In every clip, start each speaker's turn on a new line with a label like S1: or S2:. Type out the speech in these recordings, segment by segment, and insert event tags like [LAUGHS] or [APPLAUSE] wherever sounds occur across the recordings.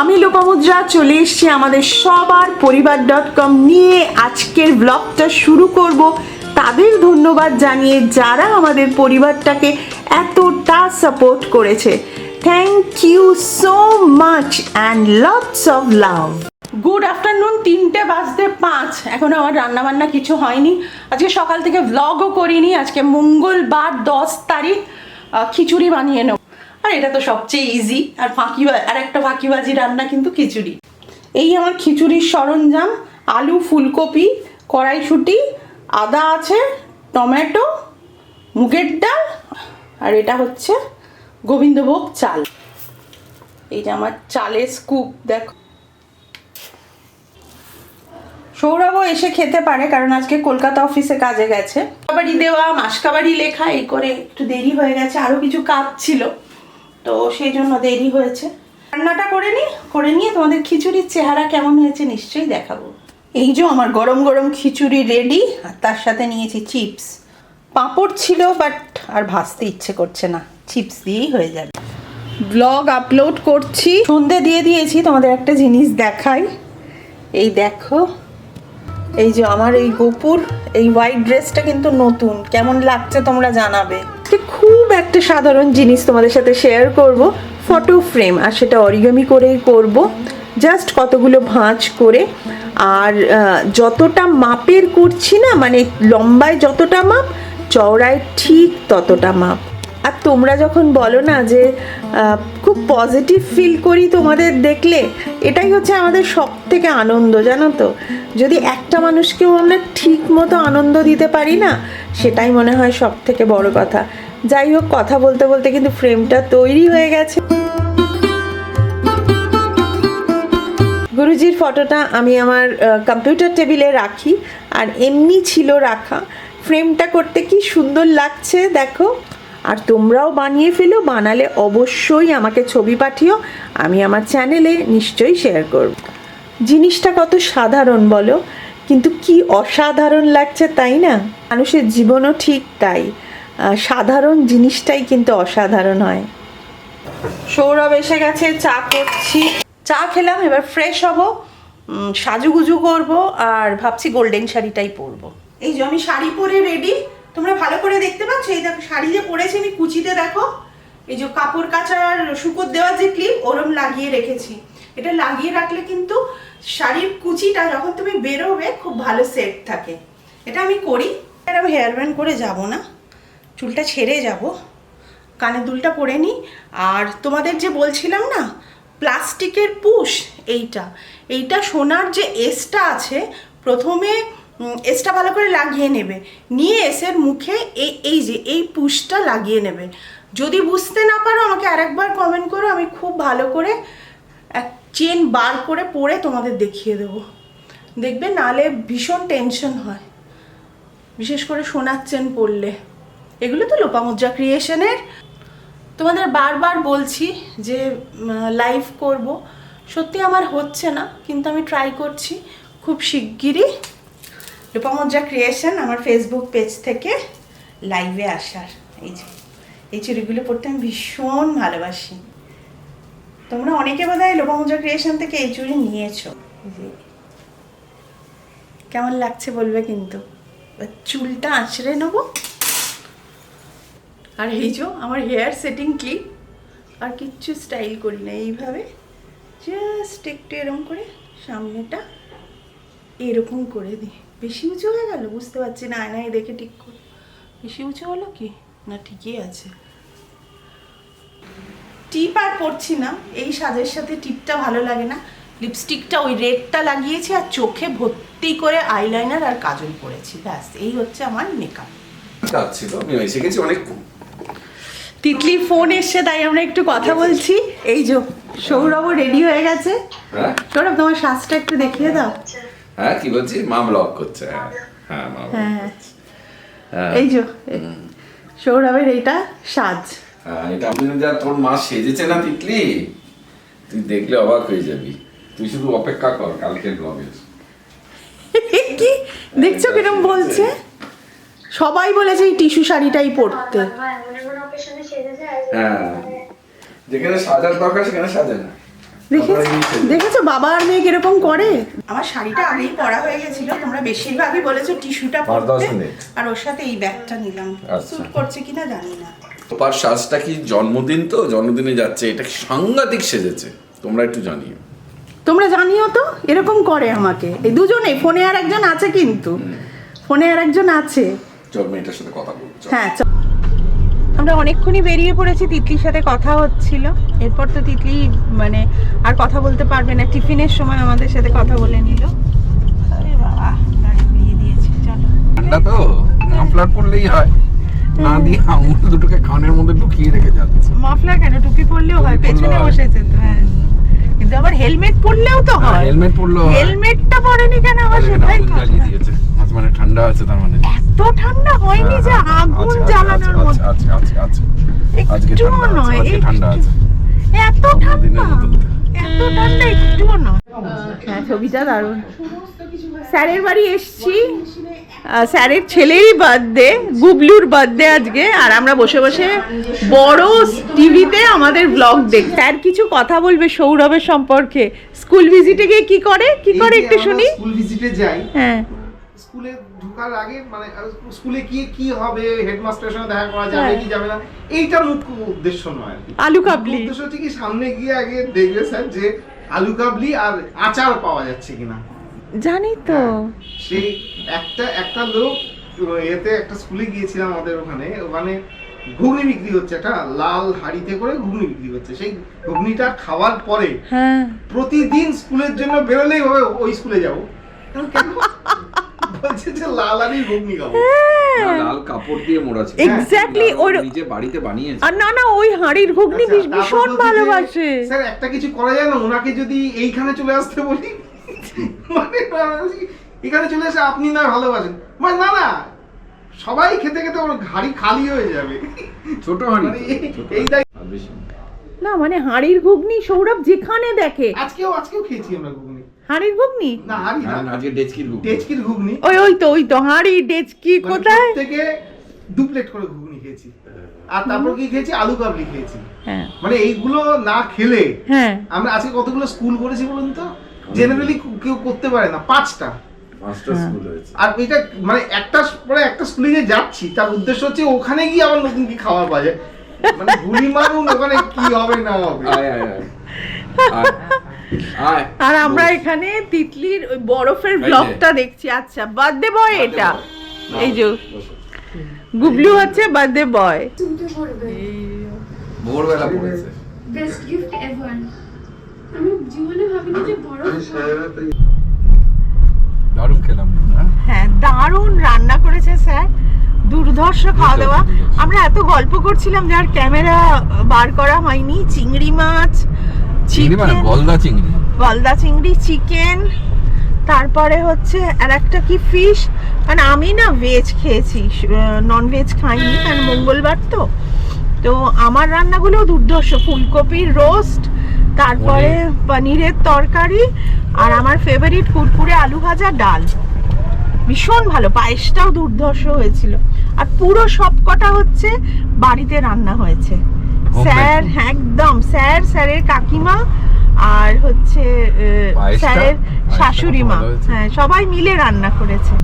S1: আমি লোপামুদ্রা চলে এসেছি আমাদের সবার পরিবার ডট কম নিয়ে। আজকের ব্লগটা শুরু করব। তাদের ধন্যবাদ জানিয়ে যারা আমাদের পরিবারটাকে এতটা সাপোর্ট করেছে। Thank you so much and lots of love good afternoon তিনটে বাজতে পাঁচ। এখন আমার রান্না বান্না কিছু হয়নি। আজকে সকাল থেকে ভ্লগও করিনি। আজকে মঙ্গলবার দশ তারিখ খিচুড়ি বানিয়ে নেব। আর এটা তো সবচেয়ে ইজি আর ফাঁকি আর একটা ফাঁকিবাজি রান্না কিন্তু খিচুড়ি। এই আমার খিচুড়ির সরঞ্জাম, আলু, ফুলকপি, কড়াইশুঁটি, আদা আছে, টমেটো, মুগের ডাল, আর এটা হচ্ছে গোবিন্দভোগ চাল। এইটা আমার চালের স্কুপ দেখো। সৌরভও এসে খেতে পারে, কারণ আজকে কলকাতা অফিসে কাজে গেছে। কাবাডি দেওয়া, মাসকাবাড়ি লেখা, এই করে একটু দেরি হয়ে গেছে আরও কিছু কাজ ছিল। তো সেই জন্য দেরি হয়েছে। রান্নাটা করে নি, করে নিয়ে তোমাদের খিচুড়ির চেহারা কেমন হয়েছে নিশ্চয়ই দেখাবো। এই যে আমার গরম গরম খিচুড়ি রেডি আর তার সাথে নিয়েছি চিপস পাঁপড় ছিল বাট আর ভাজতে ইচ্ছে করছে না। চিপস দিয়েই হয়ে যাবে। ব্লগ আপলোড করছি। সন্ধে দিয়ে দিয়েছি, তোমাদের একটা জিনিস দেখাই। এই দেখো, এই যে আমার এই গোপুর, এই হোয়াইট ড্রেসটা কিন্তু নতুন। কেমন লাগছে তোমরা জানাবে। একটা সাধারণ জিনিস তোমাদের সাথে শেয়ার করব ফটো ফ্রেম আর সেটা অরিগামি করেই করব। জাস্ট কতগুলো ভাঁজ করে, আর যতটা মাপের করছি না মানে লম্বায় যতটা মাপ, চওড়ায় ঠিক ততটা মাপ। আর তোমরা যখন বলো না যে খুব পজিটিভ ফিল করি তোমাদের দেখলে, এটাই হচ্ছে আমাদের সব থেকে আনন্দ, জানো তো? যদি একটা মানুষকেও আমরা ঠিক মতো আনন্দ দিতে পারি না, সেটাই মনে হয় সব থেকে বড় কথা। যাই হোক, কথা বলতে বলতে কিন্তু ফ্রেমটা তৈরি হয়ে গেছে। গুরুজির ফটোটা আমি আমার কম্পিউটার টেবিলে রাখি, আর এমনি ছিল রাখা। ফ্রেমটা করতে কি সুন্দর লাগছে, দেখো। আর তোমরাও বানিয়ে ফেলো, বানালে অবশ্যই আমাকে ছবি পাঠিও, আমি আমার চ্যানেলে নিশ্চয়ই শেয়ার করব। জিনিসটা কত সাধারণ বলো, কিন্তু কি অসাধারণ লাগছে তাই না? মানুষের জীবনও ঠিক তাই। সাধারণ জিনিসটাই কিন্তু অসাধারণ হয়। সৌরভ এসে গেছে, চা করছি। চা খেলাম, এবার ফ্রেশ হব সাজুগুজু করব আর ভাবছি গোল্ডেন শাড়িটাই পরবো। এই যে আমি শাড়ি পরে রেডি তোমরা ভালো করে দেখতে পাচ্ছ, এই দেখো শাড়ি যে পরেছি আমি কুচিতে দেখো। এই যে কাপড় কাচার শুকোর দেওয়ার যে ক্লিপ ওরম লাগিয়ে রেখেছি। এটা লাগিয়ে রাখলে কিন্তু শাড়ির কুচিটা যখন তুমি বেরোবে, খুব ভালো সেট থাকে। এটা আমি করি। এরকম হেয়ার ব্যান্ড করে যাব না। চুলটা ছেড়ে যাব কানের দুলটা পরে নিই আর তোমাদের যে বলছিলাম না, প্লাস্টিকের পুশ, এইটা এইটা সোনার যে এসটা আছে, প্রথমে এসটা ভালো করে লাগিয়ে নেবে। নিয়ে এসের মুখে এই এই যে, এই পুশটা লাগিয়ে নেবে। যদি বুঝতে না পারো, আমাকে আরেকবার কমেন্ট করো, আমি খুব ভালো করে এক চেন বার করে পরে তোমাদের দেখিয়ে দেবো। দেখবে নালে ভীষণ টেনশন হয়। বিশেষ করে সোনার চেন পরলে। এগুলো তো লোপামুদ্রা ক্রিয়েশনের তোমাদের বারবার বলছি যে লাইভ করব। সত্যি আমার হচ্ছে না, কিন্তু আমি ট্রাই করছি খুব শিগগিরই। লোপামুদ্রা ক্রিয়েশন আমার ফেসবুক পেজ থেকে লাইভে আসার। এই যে, এই চুড়িগুলো পরতে আমি ভীষণ ভালোবাসি। তোমরা অনেকে বোধ হয় লোপামুদ্রা ক্রিয়েশন থেকে এই চুড়ি নিয়েছো। কেমন লাগছে বলবে কিন্তু? চুলটা আঁচড়ে নেব। আর এই যে আমার হেয়ার সেটিং ক্লিপ আর কিচ্ছু স্টাইল করি না এইভাবে। জাস্ট একটু এরকম করে সামনেটা এরকম করে দিই। বেশি উঁচু হয়ে গেল? বুঝতে পারছি না, আয়নায় দেখে ঠিক করে। বেশি উঁচু হলো কি? না ঠিকই আছে। টিপ আর পরছি না। এই সাজের সাথে টিপটা ভালো লাগে না। লিপস্টিকটা ওই রেডটা লাগিয়েছি আর চোখে ভর্তি করে আইলাইনার আর কাজল পরেছি। ব্যাস, এই হচ্ছে আমার মেকআপ
S2: কাজ ছিল, আমি এসে গেছি অনেক
S1: তিতলির ফোন এসছে তাই আমরা একটু কথা বলছি। এই যে সৌরভও রেডি হয়ে গেছে।
S2: হ্যাঁ?
S1: সৌরভ তোমার শ্বাসটা একটু দেখিয়ে দাও।
S2: হ্যাঁ কি বলছি? মা ব্লগ করছে হ্যাঁ। হ্যাঁ।
S1: হ্যাঁ।
S2: হ্যাঁ।
S1: এই যে সৌরভের এইটা সাজ।
S2: হ্যাঁ, এটা আমি যা তোর মা সেজেছে না তিতলি? তুই দেখলে অবাক হয়ে যাবি। তুই শুধু অপেক্ষা কর কালকের ব্লগের [LAUGHS]
S1: কি? দেখছ কিরম বলছে? সবাই বলেছে এই টিস্যু শাড়িটাই পরতে।
S2: হ্যাঁ। যেখানে সাজার দরকার সেখানে সাজে না।
S1: দেখেছ
S2: বাবা
S1: দেখেছ বাবা আর মেয়ে কীরকম করে? আমার শাড়িটা আগেই পরা হয়ে গেছিল তোমরা বেশিরভাগই বলেছ টিস্যুটা পরতে। আর ওর সাথে এই ব্যাগটা নিলাম।
S2: আচ্ছা।
S1: স্যুট করছে কিনা জানি না।
S2: তোপার সাজটা কি জন্মদিন তো? জন্মদিনে যাচ্ছে এটা সাংঘাতিক সেজেছে? তোমরা একটু জানিও।
S1: তোমরা জানিও তো এরকম করে আমাকে। এই দুজনে ফোনে আর একজন আছে কিন্তু। ফোনে আর একজন আছে।
S2: চল মেয়েটার সাথে কথা বলব
S1: হ্যাঁ আমরা অনেকক্ষণই বেরিয়ে পড়েছি তিতলির সাথে কথা হচ্ছিল। এরপর তো তিতলি মানে আর কথা বলতে পারবে না। টিফিনের সময় আমাদের সাথে কথা বলে নিল। বাবা গাড়ি বেরিয়ে দিয়েছে চলো।
S3: ঠান্ডা তো মাফলার পরলেই হয়। না দিয়ে আঙুল দুটোকে কানের মধ্যে ঢুকিয়ে রেখে যাচ্ছে।
S1: মাফলার কেন? টুপি পরলেও হয় পেছনে বসেছে তো হ্যাঁ। কিন্তু আবার হেলমেট পরলেও তো হয়
S3: হেলমেট পরলেও হয়।
S1: হেলমেটটা পরেনি কেন আবার সেটাই।
S3: দিয়েছে। মানে ঠান্ডা আছে তার মানে
S1: এত ঠান্ডা হয়নি যে
S3: হ্যাঁ, হ্যাঁ,
S1: আগুন
S3: আছে, আছে,
S1: জ্বালানোর মতো
S3: আছে, আছে, আছে, আছে। আজকে ঠান্ডা আছে,
S1: নয়,
S3: আজকে ঠান্ডা আছে।
S1: এত ঠান্ডা। এত ঠান্ডা একটুও নয়। হ্যাঁ ছবিটা দারুণ। স্যারের বাড়ি এসছি। স্যারের ছেলেরই বার্থডে গুবলুর বার্থডে আজকে। আর আমরা বসে বসে বড় টিভিতে আমাদের ব্লগ দেখ স্যার কিছু কথা বলবে সৌরভের সম্পর্কে? স্কুল ভিজিটে গিয়ে কি করে? কি করে একটু শুনি।
S4: স্কুল ভিজিটে যাই।
S1: হ্যাঁ।
S4: স্কুলে ঢোকার আগে মানে স্কুলে কি কি হবে হেডমাস্টারের সঙ্গে দেখা করা যাবে
S1: হ্যাঁ।
S4: কি যাবে না এইটা মুখ্য উদ্দেশ্য নয়
S1: আলু কাবলি।
S4: উদ্দেশ্য হচ্ছে কি সামনে গিয়ে আগে দেখবে স্যার যে আলু কাবলি আর আচার পাওয়া যাচ্ছে কিনা।
S1: জানি তো।
S4: সেই একটা একটা লোক এতে একটা স্কুলে গিয়েছিলাম আমাদের ওখানে ওখানে ঘুগনি বিক্রি হচ্ছে একটা লাল হাড়িতে করে ঘুগনি বিক্রি হচ্ছে। সেই ঘুগনিটা খাওয়ার পরে
S1: হ্যাঁ।
S4: প্রতিদিন স্কুলের জন্য বেরোলেই হবে ওই স্কুলে যাব। কেন? বলছে যে লাল আলু ঘুগনি খাব।
S2: লাল কাপড় দিয়ে মোড়া ছিল
S1: এক্স্যাক্টলি
S2: লাল নিজে বাড়িতে বানিয়েছে।
S1: আর না না ওই হাঁড়ির ঘুগনি
S4: আচ্ছা,
S1: ভীষণ ভালোবাসে।
S4: স্যার একটা কিছু করা যায় না ওনাকে যদি এইখানে চলে আসতে বলি? মানে এখানে চলে এসে আপনি না ভালোবাসেন। মানে না না সবাই খেতে খেতে ওর হাড়ি খালি হয়ে যাবে।
S2: ছোট হাঁড়ি।
S4: মানে
S2: না।
S1: মানে হাঁড়ির ঘুগনি সৌরভ যেখানে দেখে।
S4: আজকেও আজকেও খেয়েছি আমরা ঘুগনি।
S1: হাঁড়ির ঘুগনি?
S4: না হাড়ি না।
S2: আজকে ডেচকির ঘুগনি।
S4: টেচকির ঘুগনি।
S1: ওই ওই তো ওই তো হাঁড়ি ডেচকি
S4: মানে
S1: কোথায়?
S4: থেকে দু প্লেট করে ঘুগনি খেয়েছি। আর তারপর কি খেয়েছি? আলু কাবলি খেয়েছি।
S1: হ্যাঁ।
S4: মানে এইগুলো না খেলে
S1: হ্যাঁ।
S4: আমরা আজকে কতগুলো স্কুল করেছি বলুন তো? জেনারেলি কেউ করতে পারে না পাঁচটা।
S2: পাঁচটা স্কুল
S4: আর এটা মানে একটা পরে একটা স্কুলে যে যাচ্ছি তার উদ্দেশ্য হচ্ছে ওখানে গিয়ে আবার নতুন কি খাবার পাওয়া যায়। মানে গুলি মারুন ওখানে কি হবে না হবে?
S2: আয় আয় আয়।
S1: আর আমরা এখানে তিতলির ওই বরফের। ব্লগটা দেখছি। আচ্ছা বার্থডে বয় এটা। এই যে। গুবলু হচ্ছে বার্থডে বয়
S2: ভোরবেলা পড়েছে।
S5: বেস্ট গিফট এভার আমি জীবনে ভাবিনি যে বড়
S3: দারুণ খেলাম হ্যাঁ
S1: হ্যাঁ দারুণ রান্না করেছে স্যার। দুর্ধর্ষ খাওয়া দাওয়া আমরা এত গল্প করছিলাম যার ক্যামেরা বার করা হয়নি। চিংড়ি মাছ
S3: চিংড়ি মানে গলদা চিংড়ি।
S1: গলদা চিংড়ি চিকেন তারপরে হচ্ছে আর একটা কি ফিশ মানে আমি না ভেজ খেয়েছি নন ভেজ খাইনি কারণ মঙ্গলবার তো। তো আমার রান্নাগুলো দুর্ধর্ষ। ফুলকপির রোস্ট তারপরে পনিরের তরকারি আর আমার ফেভারিট কুরকুরে আলু ভাজা ডাল। ভীষণ ভালো। পায়েসটাও দুর্ধর্ষ হয়েছিল। আর পুরো সবকটা হচ্ছে বাড়িতে রান্না হয়েছে। Sir
S3: food.
S1: একদম স্যার স্যারের কাকিমা আর হচ্ছে স্যারের শাশুড়ি মা হ্যাঁ সবাই মিলে রান্না করেছে।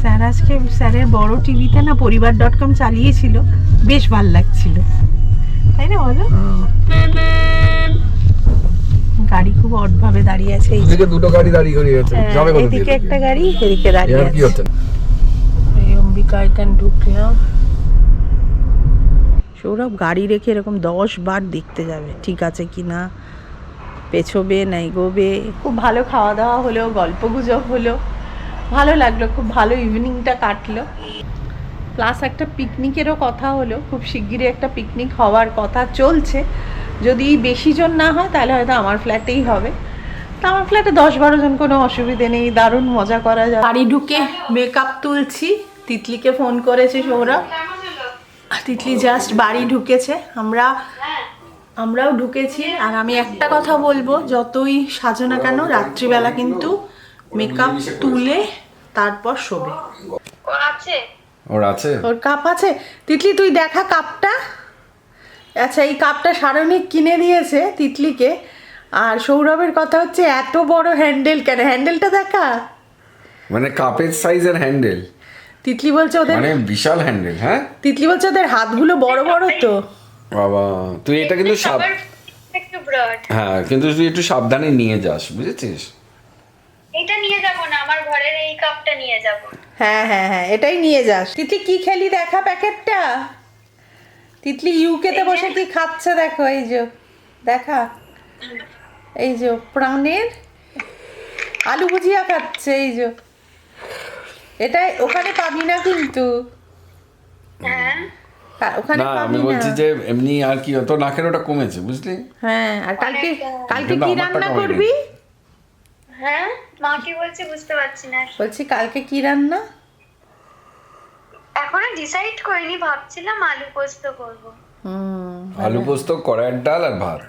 S1: স্যার আজকে স্যারের বড় টিভিতে না পরিবার ডট কম চালিয়েছিল বেশ ভালো লাগছিল। তাই না বলো? গাড়ি খুব অডভাবে দাঁড়িয়ে আছে
S3: এদিকে দুটো গাড়ি দাঁড়িয়ে গেছে।
S1: হ্যাঁ, এদিকে একটা গাড়ি এদিকে দাঁড়িয়ে আছে। এখানে ঢুকলাম সৌরভ গাড়ি রেখে এরকম দশ বার দেখতে যাবে, ঠিক আছে কি না? পেছবে না এগোবে খুব ভালো খাওয়া দাওয়া হলো, গল্প গুজব হলো। ভালো লাগল, খুব ভালো ইভিনিংটা কাটলো। প্লাস একটা পিকনিকেরও কথা হলো, খুব শিগগিরই একটা পিকনিক হওয়ার কথা চলছে। যদি বেশি জন না হয়, তাহলে হয়তো আমার ফ্ল্যাটেই হবে। তা আমার ফ্ল্যাটে দশ বারো জন কোনো অসুবিধে নেই, দারুণ মজা করা যায়। বাড়ি ঢুকে মেকআপ তুলছি। তিতলিকে ফোন করেছে সৌরভ তিতলি জাস্ট বাড়ি ঢুকেছে। আমরা আমরাও ঢুকেছি। আর আমি একটা কথা বলব যতই সাজো না কেন রাত্রিবেলা কিন্তু মেকআপ তুলে তারপর শোবে।
S2: ওর আছে?
S1: ওর কাপ আছে। তিতলি তুই দেখা কাপটা আচ্ছা এই কাপটা সারণিক কিনে দিয়েছে তিতলিকে। আর সৌরভের কথা হচ্ছে এত বড় হ্যান্ডেল কেন? হ্যান্ডেলটা দেখা।
S2: মানে কাপের সাইজের হ্যান্ডেল
S1: তিতলি বলছে ওদের?
S2: মানে বিশাল হ্যান্ডেল হ্যাঁ?
S1: তিতলি বলছে ওদের হাতগুলো বড় বড় তো।
S2: বাবা তুই এটা কিন্তু সাব
S5: একটু ব্রড
S2: হ্যাঁ কিন্তু তুই একটু সাবধানে নিয়ে যাস বুঝেছিস?
S5: এটা নিয়ে যাব না আমার ঘরের এই কাপটা নিয়ে যাব।
S1: হ্যাঁ হ্যাঁ হ্যাঁ এটাই নিয়ে যাস। তিতলি কি খেলি দেখা প্যাকেটটা? তিতলি ইউকেতে বসে কি খাচ্ছে দেখো এই যে দেখা। এই যে প্রাণের আলু ভুজিয়া খাচ্ছে এই যে। এটা ওখানে পাবি না কিন্তু।
S5: হ্যাঁ?
S1: ওখানে
S2: না আমি বলছি যে এমনি আর কি তোর নাকের ওটা কমেছে বুঝলি?
S1: হ্যাঁ আর কালকে কালকে কি রান্না করবি?
S5: হ্যাঁ? মা কি বলছে বুঝতে পারছি না।
S1: বলছি কালকে কি রান্না?
S5: এখনও ডিসাইড করিনি ভাবছিলাম আলু পোস্ত করব।
S1: হুম
S2: আলু পোস্ত কড়াইয়ের ডাল আর ভাত।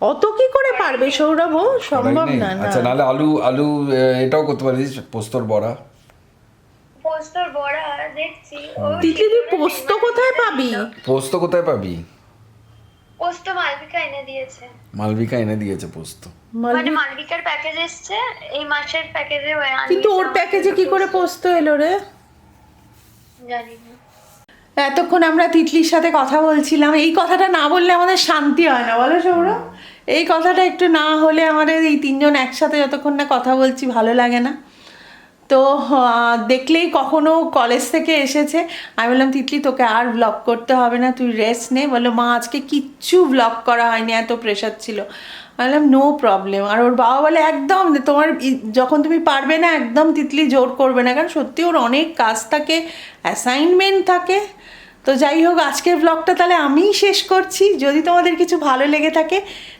S1: অত কি করে পারবে সৌরভ? ও? সম্ভব না
S2: আচ্ছা নাহলে আলু আলু এটাও করতে পারিস পোস্তর বড়া।
S5: পোস্তর বড়া দেখছি। ও
S1: তিতলি তুই পোস্ত কোথায় পাবি?
S2: পোস্ত কোথায় পাবি?
S5: পোস্ত মালবিকা এনে দিয়েছে।
S2: মালবিকা এনে দিয়েছে পোস্ত।
S5: মানে মালবিকার প্যাকেজ এসছে এই মাসের প্যাকেজে
S1: কিন্তু ওর প্যাকেজে কি করে পোস্ত এলো রে?
S5: জানি না
S1: এতক্ষণ আমরা তিতলির সাথে কথা বলছিলাম। এই কথাটা না বললে আমাদের শান্তি হয় না বলো সৌরভ? এই কথাটা একটু না হলে আমাদের এই তিনজন একসাথে যতক্ষণ না কথা বলছি ভালো লাগে না। তো দেখলেই কখনো কলেজ থেকে এসেছে। আমি বললাম, তিতলি, তোকে আর ব্লগ করতে হবে না, তুই রেস্ট নে। বলল, মা, আজকে কিচ্ছু ব্লগ করা হয়নি, এত প্রেশার ছিল। বললাম নো প্রবলেম আর ওর বাবা বলে, একদম, তোমার যখন তুমি পারবে না, একদম তিতলি জোর করবে না। কারণ সত্যি ওর অনেক কাজ থাকে অ্যাসাইনমেন্ট থাকে। তো যাই হোক, আজকের ব্লগটা তাহলে আমিই শেষ করছি। যদি তোমাদের কিছু ভালো লেগে থাকে,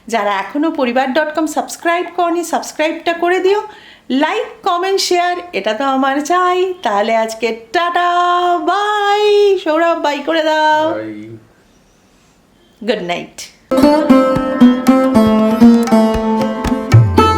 S1: যারা এখনও পরিবার ডট কম সাবস্ক্রাইব করনি, সাবস্ক্রাইবটা করে দিও। লাইক কমেন্ট শেয়ার এটা তো আমার চাই। তাহলে আজকে টাটা বাই সৌরভ বাই করে দাও। Good night